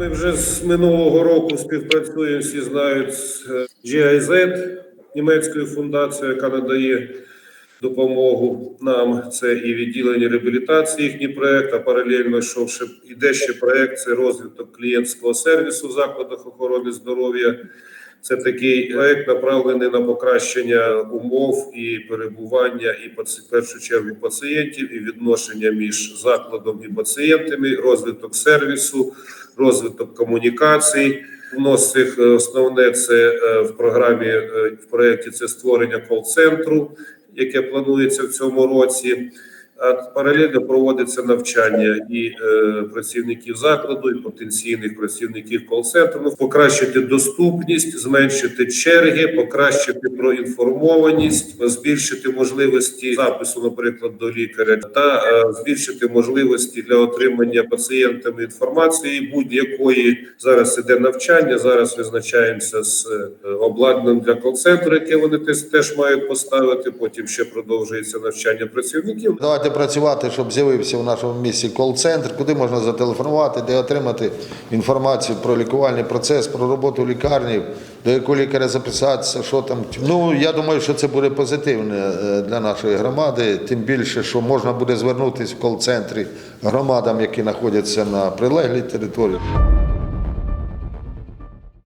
Ми вже з минулого року співпрацюємо, всі знають з е, GIZ, німецькою фундацією, яка надає допомогу нам. Це і відділення реабілітації, їхній проект, а паралельно йшов ще іде ще проект. Це розвиток клієнтського сервісу в закладах охорони здоров'я. Це такий проект направлений на покращення умов і перебування, і в першу чергу пацієнтів, і відношення між закладом і пацієнтами, розвиток сервісу, розвиток комунікацій. Вносить е, основне це е, в програмі е, в проєкті це створення кол-центру, яке планується в цьому році. Паралельно проводиться навчання і е, працівників закладу, і потенційних працівників кол-центру, Ну, покращити доступність, зменшити черги, покращити проінформованість, збільшити можливості запису, наприклад, до лікаря, та е, збільшити можливості для отримання пацієнтами інформації будь-якої зараз іде навчання. Зараз визначаємося з е, обладнанням для кол-центру, яке вони теж мають поставити. Потім ще продовжується навчання працівників. Давайте працювати, щоб з'явився в нашому місті кол-центр, куди можна зателефонувати, де отримати інформацію про лікувальний процес, про роботу лікарні, до якого лікаря записатися, що там. Ну я думаю, що це буде позитивне е, для нашої громади. Тим більше, що можна буде звернутися в кол-центрі громадам, які знаходяться на прилеглій території.